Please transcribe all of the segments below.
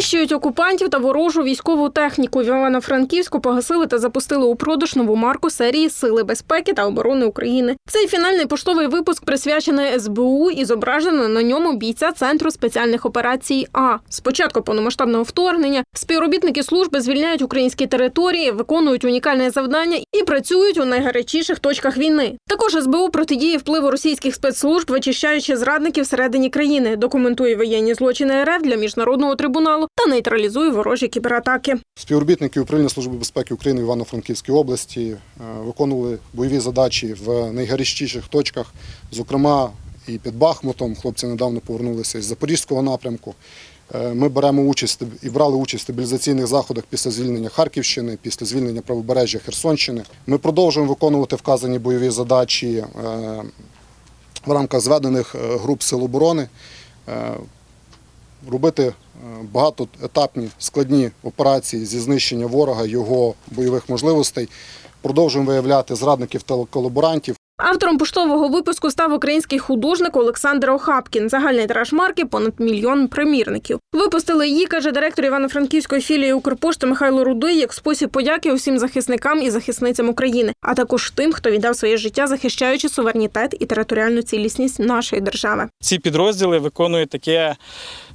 Знищують окупантів та ворожу військову техніку. В Івано-Франківську погасили та запустили у продаж нову марку серії Сили безпеки та оборони України. Цей фінальний поштовий випуск присвячений СБУ і зображено на ньому бійця центру спеціальних операцій. А з початку повномасштабного вторгнення співробітники служби звільняють українські території, виконують унікальне завдання і працюють у найгарячіших точках війни. Також СБУ протидіє впливу російських спецслужб, вичищаючи зрадників всередині країни, документує воєнні злочини РФ для міжнародного трибуналу та нейтралізує ворожі кібератаки. Співробітники Управління Служби безпеки України в Івано-Франківській області е, виконували бойові задачі в найгарячіших точках, зокрема і під Бахмутом. Хлопці недавно повернулися із Запорізького напрямку. Е, Ми беремо участь і брали участь в стабілізаційних заходах після звільнення Харківщини, після звільнення правобережжя Херсонщини. Ми продовжуємо виконувати вказані бойові задачі е, в рамках зведених груп Сил оборони. Робити е, багатоетапні складні операції зі знищення ворога, його бойових можливостей. Продовжуємо виявляти зрадників та колаборантів. Автором поштового випуску став український художник Олександр Охапкін. Загальний тираж марки понад мільйон примірників. Випустили її, каже директор Івано-Франківської філії Укрпошти Михайло Рудий, як спосіб подяки усім захисникам і захисницям України, а також тим, хто віддав своє життя, захищаючи суверенітет і територіальну цілісність нашої держави. Ці підрозділи виконують таке,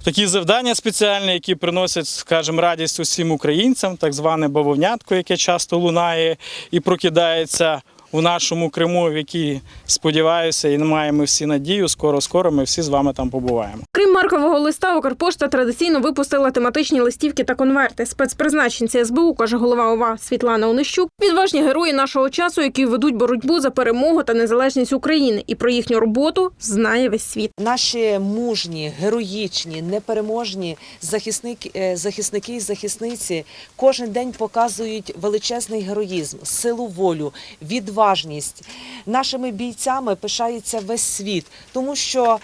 такі завдання спеціальні, які приносять, скажімо, радість усім українцям, так зване бавовнятко, яке часто лунає і прокидається у нашому Криму, в який сподіваюся, і маємо всі надію. Скоро, скоро ми всі з вами там побуваємо. Крім маркового листа, Укрпошта традиційно випустила тематичні листівки та конверти. Спецпризначенці СБУ, каже голова ОВА Світлана Онищук, відважні герої нашого часу, які ведуть боротьбу за перемогу та незалежність України, і про їхню роботу знає весь світ. Наші мужні, героїчні, непереможні захисники, е, захисники і захисниці кожен день показують величезний героїзм, силу волю, відважність. Нашими бійцями пишається весь світ, тому що.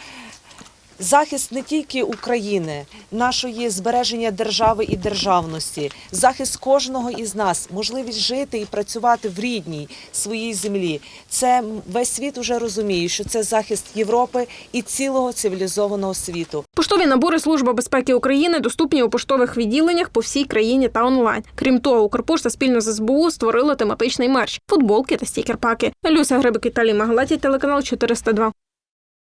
Захист не тільки України, нашої збереження держави і державності, захист кожного із нас, можливість жити і працювати в рідній своїй землі. Це весь світ уже розуміє, що це захист Європи і цілого цивілізованого світу. Поштові набори Служба безпеки України доступні у поштових відділеннях по всій країні та онлайн. Крім того, Укрпошта спільно з СБУ створила тематичний мерч, футболки та стікер-паки. Люся Грибик Віталій Магалаті, телеканал 402.